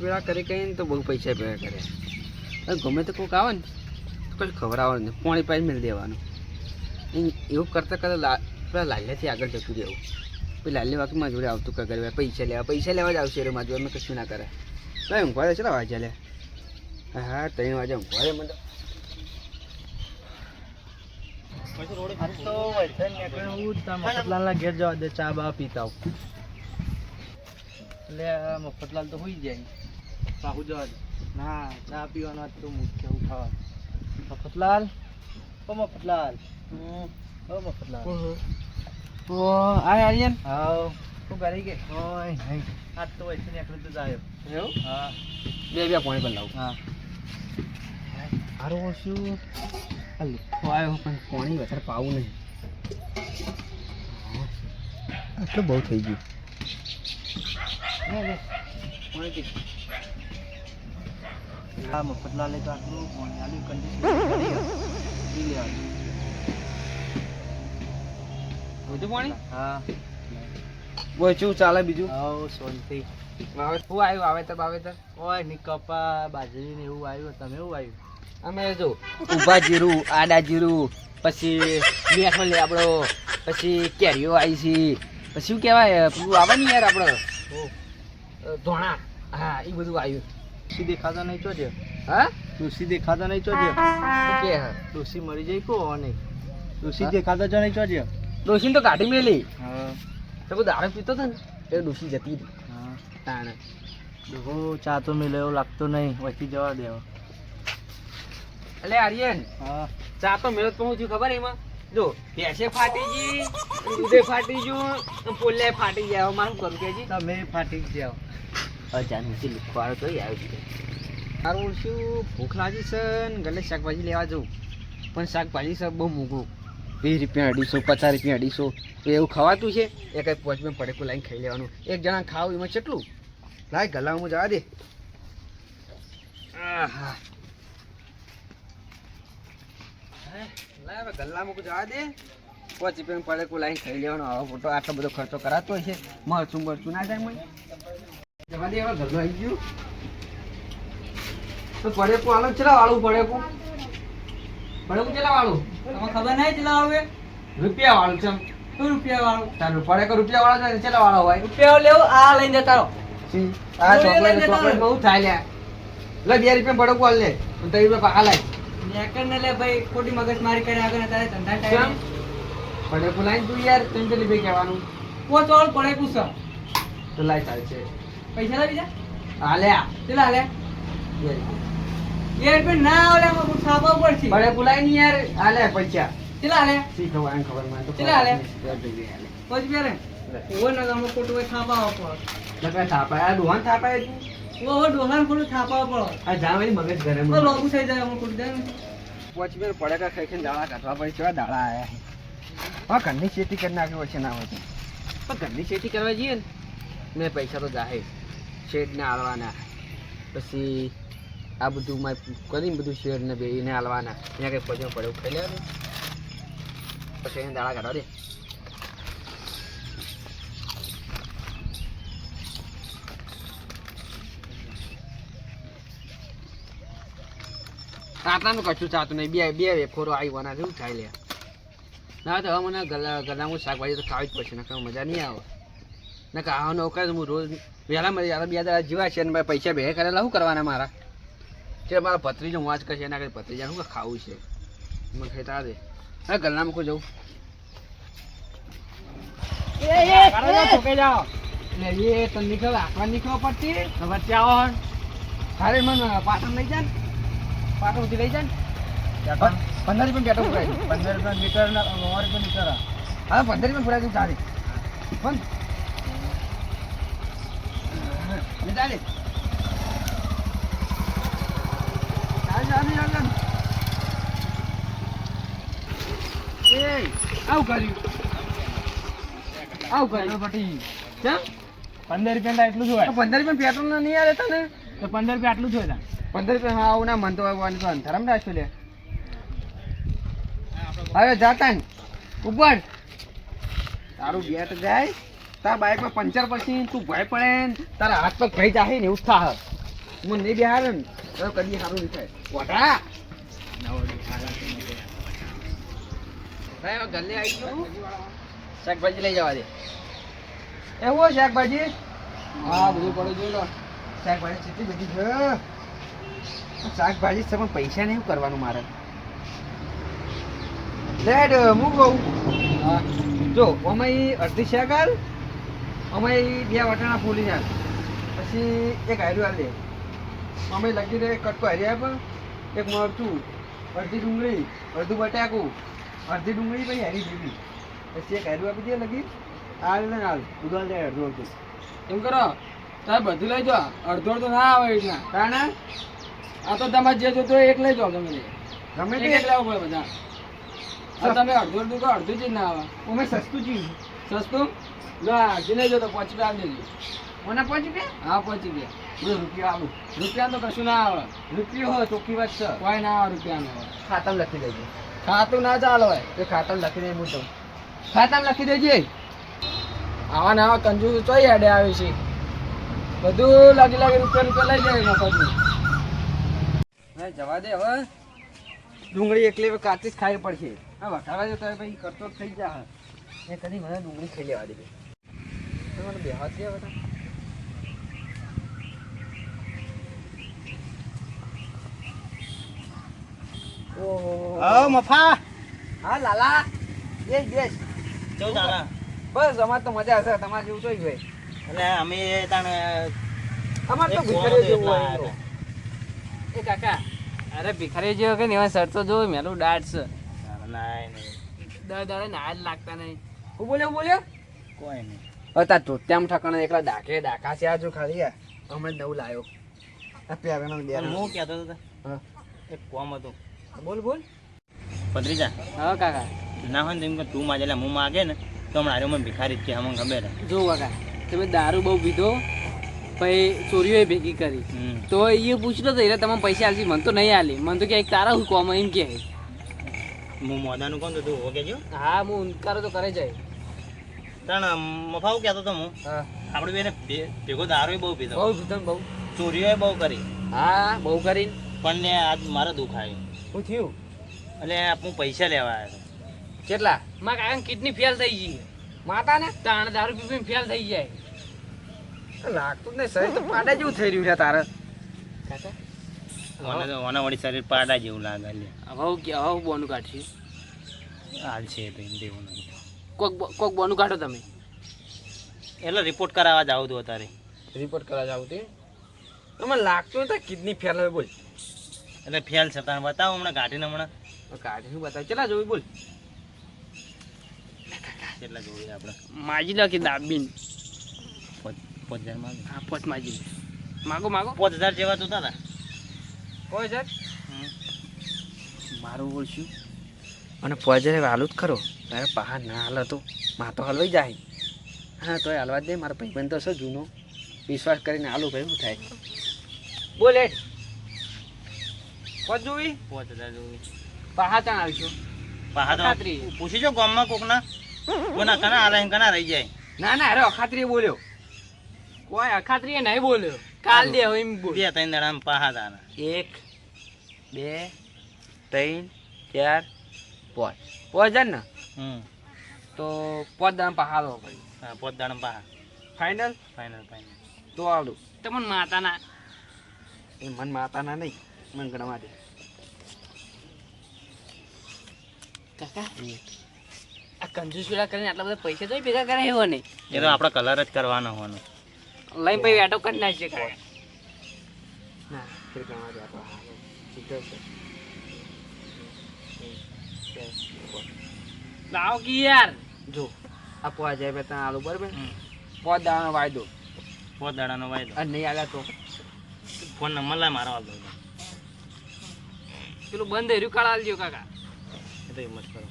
વેળા કરી કહીને તો બહુ પૈસા ભેગા કરે. ગમે તો કોઈક આવે ને, તો ખબર ખવડાવવાનું નહીં, પાણી પાણી મેળ દેવાનું. એવું કરતાં કરતાં લા, પેલા લાલ્યાથી આગળ જતું રહેવું. પછી લાલ્ય વાકી મારા જોડે આવતું કગર પૈસા લેવા પૈસા લેવા જ આવશે મારા જોડે કશું ના કરે. ભાઈ, ઊંઘવા દે ચલા વાંચ્યા લે. હા ત્રણ વાગે ઊંઘવા દે મને. મફતલાલના ઘેર જવા દે, ચા બા પીતા આવું. આ મફતલાલ તો હોઈ જાય. પાહુ જવા ના ચા પીવાનો આજ તો મુખ્ય એવું મફતલાલ ઓ મફતલાલ. ઓ મફતલાલ. ઓ આય આર્યન? હાવ તું કરી કે? ઓય નહીં. આજ તો વૈષ્ણવ નીકળ્યો તો જાય. એવું? હા. બે બે પોણી પર લાવું. હા. મારું શું આ લુખ્ખો આવ્યો પણ પાણી વધારે પાવું નહીં. આટલું બહુ થઈ ગયું. લે, લે. પાણી પી. હા મફતલાલે તો આટલું પાણી આલ્યું કંડિશન પી લેવાનું બધું પાણી? હા. બોલ શું ચાલે બીજું? હાવ શાંતિ. વાવે શું આવ્યું? વાવેતર વાવેતર? ઓયની કપા બાજરી ને એવું આવ્યું. તમે એવું આવ્યું? અમે જો ઊભા જીરું આડા જીરું પછી લેબડો પછી કેરીઓ આવી છે. પછી શું કહેવાય? પેલું આવે ને યાર આપડે? ધોણા. હા એ બધું આવ્યું. ડોસી ખાધા નહીં ચોજે હા? ડોસી દેખાતા નહીં ચોજે કે? હા તુલસી મરી જાય કો નહીં તુલસી હા? દેખાતા જ નહીં ચોજે ડોશીને તો કાઢી મેલી. હા. તો કોઈ દારૂ પીતો તો ને? એ ડોશી જતી હતી હા. તાણે. ડોહો ચા તો મેલે એવું લાગતો નહીં. વચ્ચે જવા દેવો એટલે આર્યન હા. ચા તો મેળો તો હું થયું ખબર એમાં? જો ભેંસે ફાટી ગઈ દૂધે ફાટી ગયું પોલે ફાટી ગયા. મારું કરું કે તમે ફાટી જ જાઓ અજાન ઊંચી લુખવાડો તો આવ્યો છે. મારું શું ભૂખ લાગી છે ને ગલે શાકભાજી લેવા જવું. પણ શાકભાજી છે બહુ મોંઘું. વીસ રૂપિયા અઢીસો, પચાસ રૂપિયા અઢીસો. એવું ખવાતું છે? એ કંઈ પોચમાં પડેકું લાઈને ખાઈ લેવાનું. એક જણા ખાવ એમાં કેટલું લાય ગલામાં જવા દે. હા, લાય હવે ગલ્લામાં જવા દે. પોચ પડે પડેકું લાઈને ખાઈ લેવાનું. આવો ફોટો આટલો બધો ખર્ચો કરાતો છે. મરચું મરચું ના જાય મને. જવા દે હવે ગલ્લો આવી ગયું. તો પડેકું આલો ચલા વાળું પડેકું પડેકું ચલા વાળું તમે ખબર નહીં ચલા આવે રૂપિયા વાળું છે શું રૂપિયા વાળું તારું પડેકો રૂપિયા વાળો છે ચલા વાળો હોય? રૂપિયા લેવો આ લઈને જતા રહો. આ ચોકલેટ ચોકલેટ બહુ થાય લ્યા. લે બે રૂપિયા પડેકું હાલ લે. ત્રણ રૂપિયા પાકા લાય. નેકર ને લે ભાઈ ખોટી મગજ મારી કરે આગળ તારે ધંધા ટાઈમ. પડેકું લાઈને તું યાર ત્રણ પેલી ભાઈ કહેવાનું? કો વાળ પડે સર. તો લાઈ તારે છે. પૈસા લાવી જા. હાલે કેટલા લે યાર પણ ના આવે એમાં છાપા પડશે બોલાયની યાર. હાલે પૈસા. કેટલા હાલે? શી ખબર આને ખબર મને તો કેટલા હાલે? પોચ પહેરે ઓવો ના ખોટું હોય છાપા પડે લગા થાપાય આ ડોહાન થાપાય ઓ ઓ દોહન ખોટું છાપા પડે આ જાવેલી મગજ ઘરે તો લોગુ થઈ જાય અમુક કોટ જાય ને. બેર પડે કા ખાઈ ખાઈ દાળા કાઢવા પડે. છે દાળા આયા હા ઘરની ખેતી કરી નાખી હોય છે ના હોય. પણ ઘરની ખેતી કરવા જઈએ ને મેં પૈસા તો જાહે. શેડ હાલવાના. પછી આ બધું મારે કરીને બધું શેડ ને બેને હાલવાના. એને કંઈ પૈસા પડે ખાઈ લેવાનું. પછી એને દાળા કાઢવા દે. આટલાનું કશું થતું નહીં. બે બે વેફોરો આવી વના. જેવું થાય લે? ના તો હવે મને ગલા ગલામાં શાકભાજી તો ખાવી જ પડશે ને મજા નહીં આવે. નકર આવવાનો અવકાશ હું રોજ વહેલા મળી યાર બે દાડા જીવા છે ને પૈસા ભેગા કરેલા શું કરવાના મારા? છે મારા ભત્રીજો વાંચ કરશે એના કરે ભત્રીજા શું ખાવું છે? મને ખેતા દે. હા ગલના મૂકું જવું એટલે એ તો નીકળ આખવા નીકળવા પડતી હવે ત્યાં અરે મને પાટણ લઈ જા ને પાટણ સુધી લઈ જા પંદર રૂપિયા બેઠો પુરાય પંદર રૂપિયા મીટર ના નવ રૂપિયા મીટર. હા પંદર રૂપિયા પુરાય તું ચાલે પણ ચાલ આવું કર્યું આવું કર્યું પટી કેમ પંદર રૂપિયા એટલું જ હોય. તો પંદર રૂપિયા પેટ્રોલ નહીં આવે તને? તો પંદર રૂપિયા આટલું જ પંદર રૂપિયા હા આવું ના મન તો આવવાનું તો અંધારામ રાખશું લે. હવે જાતા ને ઉપર. તારું બેટ જાય. તારા બાઇકમાં પંચર પછી તું ભય પડે તારા હાથ પગ ભાઈ જાહે ને એવું મને નહીં બેહારે ને કદી સારું નહીં થાય. વટા શાકભાજી હા બધું પડે જોઈ શાકભાજી કેટલી બધી છે. શાકભાજી છે, પણ પૈસા નહીં કરવાનું મારે? લેડ કહું જો અમે અડધી શાકર અમારી બે વટાણા ફૂલી જાય પછી એક હાર્યું આવી દે અમે લગી દે કટકો હારી આપ એક મરચું અડધી ડુંગળી અડધું બટાકું અડધી ડુંગળી પછી હારી દીધી પછી એક હાર્યું આપી દે લગી હાલ ને હાલ. ઉદાલ જાય દે અડધું અડધું. એમ કરો. તમે બધું લઈ જાઓ અડધો અડધો ના આવે રીતના કારણ આ તો તમારે જે જોતો હોય એક લઈ જાઓ તમે ગમે તે? એક લાવો પડે બધા. તમે અડધું અડધું તો અડધું જ ના આવે? અમે સસ્તું જ સસ્તું? અડધી લઈ જાઓ તો પાંચ રૂપિયા આપી દેજો મને પહોંચી કે હા પહોંચી ગયા. બે રૂપિયા આવું રૂપિયા તો કશું ના આવે. રૂપિયો હોય ચોખ્ખી વાત છે. કોઈ ના આવે રૂપિયાનો ખાતામ લખી દેજો. ખાતું ના ચાલે હોય. એ ખાતામ લખી દે હું તો. ખાતામાં લખી દેજે. આવા ને આવા કંજૂસ ચોઈ હેડે આવે છે. બધું લાગી લાગી રૂપિયા રૂપિયા લઈ જાય મફતનું જવા દે હવે ડુંગળી એકલી કાચી જ ખાવી પડશે. હા વટાવા જો તો ભાઈ કરતો જ થઈ જા. એ કદી મને ડુંગળી ખાઈ લેવા દે મને બેહવા દે બધા ઓહો. હા મફા. હા લાલા. બેસ બેસ. કેવું ચાલે બસ અમારે તો મજા હશે. તમારે જેવું તો ભાઈ એટલે અમે તાણે અમારે તો કોણ જેવું હોય. એ કાકા અરે ભિખારી જેવો કે એવા શર્ટ તો જો મેલું દાટ છે. નાય નહીં. દર દાડે ના જ લાગતા નહીં. હું બોલ્યો હું બોલ્યો? કોઈ નહીં. હતા ધોત્યામ ઠકાણા એકલા ડાકે ડાકા છે આજુ જો ખાલી અમે હમણાં લાયો. આ પહેરવાનો બે હું કહેતો હતો હા. એક કોમ હતું. બોલ બોલ. પત્રીજા હા કાકા. ના હોય ને કે તું માગે એટલે હું માગે ને તો હમણાં મને ભિખારી જ કે અમને ખબર. જો કાકા તમે દારૂ બહુ પીધો પછી ચોરીઓ ભેગી કરી. તો એ પૂછતો તો એટલે તમે પૈસા આલશી. મને તો નહીં આલી. મને તો કે તારા હું કોમ એમ કે હું મોદાનું કોણ તો તું હો કેજો હા હું ઉનકારો તો કરે જાય તાણ મફાવું કહેતો તો હું. આપણે બેને ભેગો દારૂ બહુ પીધો. બહુ પીધો ને બહુ. ચોરીઓ બહુ કરી. હા બહુ કરીને પણ ને આજ મારે દુઃખ આવ્યું. શું થયું? એટલે હું પૈસા લેવા આવ્યો કેટલા? મારા કાકા કિડની ફેલ થઈ ગઈ માતા ને તાણ દારૂ પીપીને ફેલ થઈ જાય. લાગતું નહીં. શરીર તો પાડા જેવું થઈ રહ્યું છે તારે. કાકા? મને તો મને વળી શરીર પાડા જેવું લાગે હવે હવે બોનું કાઢશું. હાલ છે ભાઈ દેવું નહીં. કોક કોક બોનું કાઢો તમે. એટલે રિપોર્ટ કરાવવા જાવ તું અત્યારે. રિપોર્ટ કરવા જાવ તે? મને લાગતું નથી કિડની ફેલ હવે બોલ. એટલે ફેલ છે તારે બતાવો હમણાં કાઢીને હમણાં. કાઢી શું બતાવ. ચલા જોઈ બોલ? કેટલા જોઈએ આપણે માજી લખી દાબીન. પાંચ પાંચ હજાર માગો. હા પાંચ માજી માગો માગો. પાંચ હજાર જેવા તો હતા કોઈ છે મારું બોલશું અને પોજરે હાલું જ ખરો. તારે પહાડ ના હાલ હતો માં તો હલવાઈ જાય. હા તોય હાલવા જ દે. મારો ભાઈબંધ તો છે જૂનો. વિશ્વાસ કરીને હાલું ભાઈ હું થાય? બોલે પાંચ જોવી? પાંચ હજાર જોવી. પહા ચાણ આવશો પાહા ખાતરી. પૂછી જો ગામમાં કોકના. કોના કના હાલે કના રહી જાય. ના ના અરે અખાત્રી બોલ્યો. કોઈ અખાત્રી નહીં બોલ્યો. કાલ દે હવે એમ બોલ. બે ત્રણ દાડા પાહા તાના એક બે ત્રણ ચાર પાંચ. પાંચ હજાર ને. તો પાંચ દામ પહાડો ભાઈ. હા પાંચ દાડા પાહા ફાઇનલ ફાઇનલ ફાઇનલ તો આવડું તમને માતાના. એ મન માતાના નહીં મન ગણવા દે. કાકા આ કંજૂસ પેલા કરીને આટલા બધા પૈસા તો ભેગા કરે એવો નહીં. એ તો આપણા કલર જ કરવાનો હોવાનો. લઈને પછી વેટો કરી નાખશે કાકા. ના ફેર ગણવા દે આપણે હા ઠીક છે લાવો કી યાર જો આ પોવા જાય બે ત્રણ આલુ બરાબર? પોત દાવાનો વાયદો. પાંચ દાડાનો વાયદો. અને નહીં આવ્યા તો. ફોન નંબર લાય મારો આપજો પેલું બંધ રહ્યું કાળ આલજો કાકા. એ તો હિંમત કરો.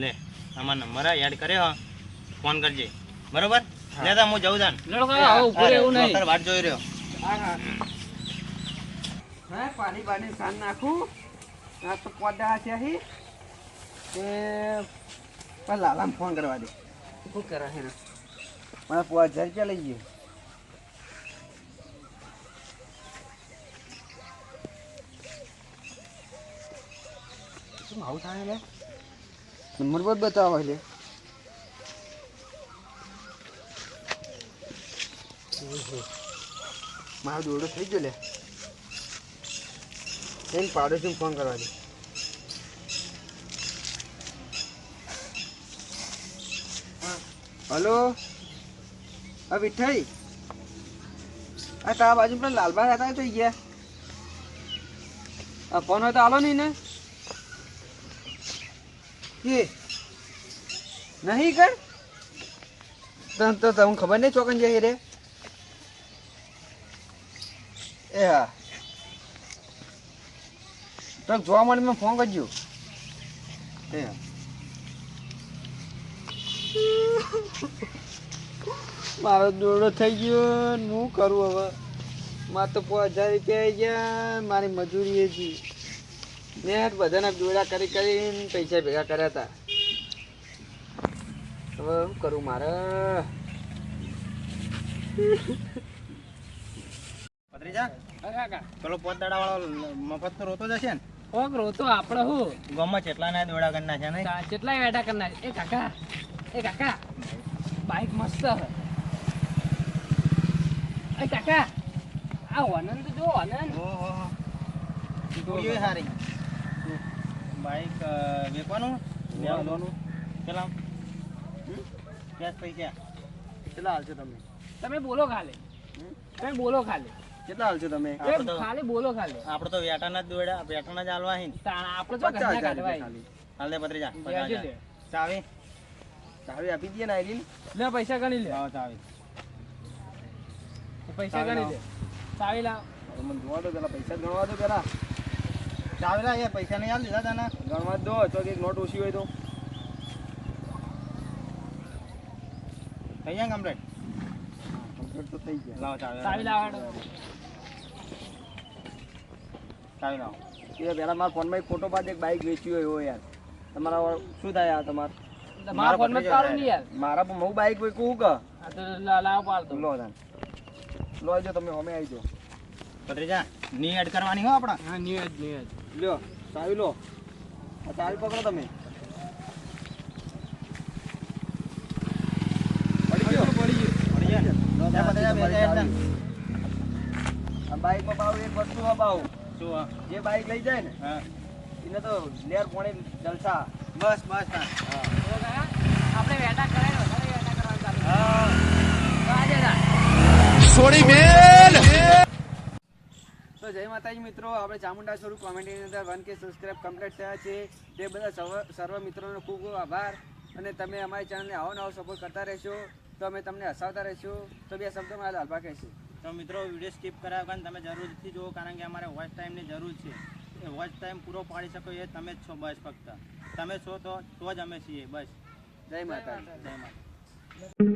લે આમાં નંબર એડ હા. ફોન કરજે. બરોબર? લેતા હું જઉં જાન લડકા કાકા હવે ઊભો નહીં. તાર વાટ જોઈ રહ્યો. હા હા. હા પાણી બાણી સાન નાખું. આ તો પોદા છે હી એ પણ લાલામ ફોન કરવા દે. શું કરે હે? મને પાંચ હજાર રૂપિયા લઈ ગયો? શું આવું થાય લે? નંબર પર બતાવો લે મારા દોડો થઈ ગયો લે. એને પાડોશી ફોન કરવા દે હલો? હા વિઠ્ઠલ? આ તારા બાજુ પેલા લાલબા હતા થઈ ગયા. આ ફોન હોય તો આલો નહીં ને. કે નહીં કર? તમને ખબર નહીં ચોકન જાય રે? એ હા. તો જોવા મળે મેં ફોન કરજો. મારો દોડો થઈ ગયો. ને હું કરું હવે? મારે તો પાંચ હજાર રૂપિયા આવી ગયા. મારી મજૂરી એ જી. મેં બધાના દોડા કરી કરીને પૈસા ભેગા કર્યા હતા. હવે શું કરું મારે? ભત્રીજા? પેલો પોત દાડા વાળો મફત તો રોતો જશે ને? કોક રોતો આપણે હું. ગમે કેટલા ના દોડા કરના છે ને કેટલા કેટલાય કરના એ કાકા એ કાકા બાઈક મસ્ત હે એ કાકા આ આનંદ જો આનંદ ઓહો જોઈએ સારી. બાઈક વેચવાનું? લેવાનું કેટલા કેશ પૈસા. કેટલા હાલશો તમે? તમે બોલો ખાલી. તમે બોલો ખાલી. કેટલા હાલશો તમે? ખાલી બોલો ખાલી. આપણે તો વેટાના જ દોડ્યા વેટાના જ હાલવા હે આપણે તો પચાસ હજાર ખાલી. હાલ દે લે. હજાર. ચાવી. ચાવી આપી દઈએ ને આઈરીન લે પૈસા ગણી લે. હા ચાવી. પૈસા ગણી લે. ચાવી લાવ. મને જોવા દો પેલા પૈસા ગણવા દો પેલા. ચાવી લા પૈસા નહીં હાલ લીધા તને. ગણવા દો તો કે નોટ ઓછી હોય તો. અહીંયા કમ્પ્લીટ તો થઈ ગયા. લાવો ચાવી ચાવી લાવ ચાવી લાવો. એ પેલા મારા ફોનમાં એક ફોટો પાડ એક બાઈક વેચ્યું હોય એવો યાર. તમારા શું થાય આ તમારે? મારા ફોનમાં સારું નહીં યાર. મારા પણ હું બાઈક કોઈ કહું કે? આ તો લા- લાવ પાડતો. લો જાન લો આવજો તમે અમે આવી જાઓ. ભત્રીજા ની એડ કરવાની હો આપણા. હા નિયત નિયત લ્યો ચાવી લો. આ ચાવી પકડો તમે પડી ગયો પડી ગયો પડી જાય લો, જા ભત્રીજા, બે તમારી હજાર ચાવી. આ બાઈકમાં પાવ એક વસ્તુ આ પાવ શું હા? જે બાઈક લઈ જાય ને એને તો લેર પોણી જલસા. બસ બસ આપણે વેટા ચાલુ હા. તો. જય માતાજી મિત્રો આપણે ચામુંડા સ્વરૂપ કોમેડીની અંદર વન કે સબસ્ક્રાઇબ કમ્પ્લીટ થયા છે. તે બધા સર્વ સર્વ મિત્રોનો ખૂબ ખૂબ આભાર. અને તમે અમારી ચેનલને આવો ને આવો સપોર્ટ કરતા રહેશો. તો અમે તમને હસાવતા રહીશું. તો બે શબ્દોમાં લાલભા કહીશું. તો મિત્રો વીડિયો સ્કીપ કરાવ્યા કારણ તમે જરૂરથી જુઓ કારણ કે અમારે વોચ ટાઈમની જરૂર છે. એ વોચ ટાઈમ પૂરો પાડી શકો એ તમે જ છો બસ ફક્ત. તમે છો તો તો જ અમે છીએ. બસ. જય માતા જય માતા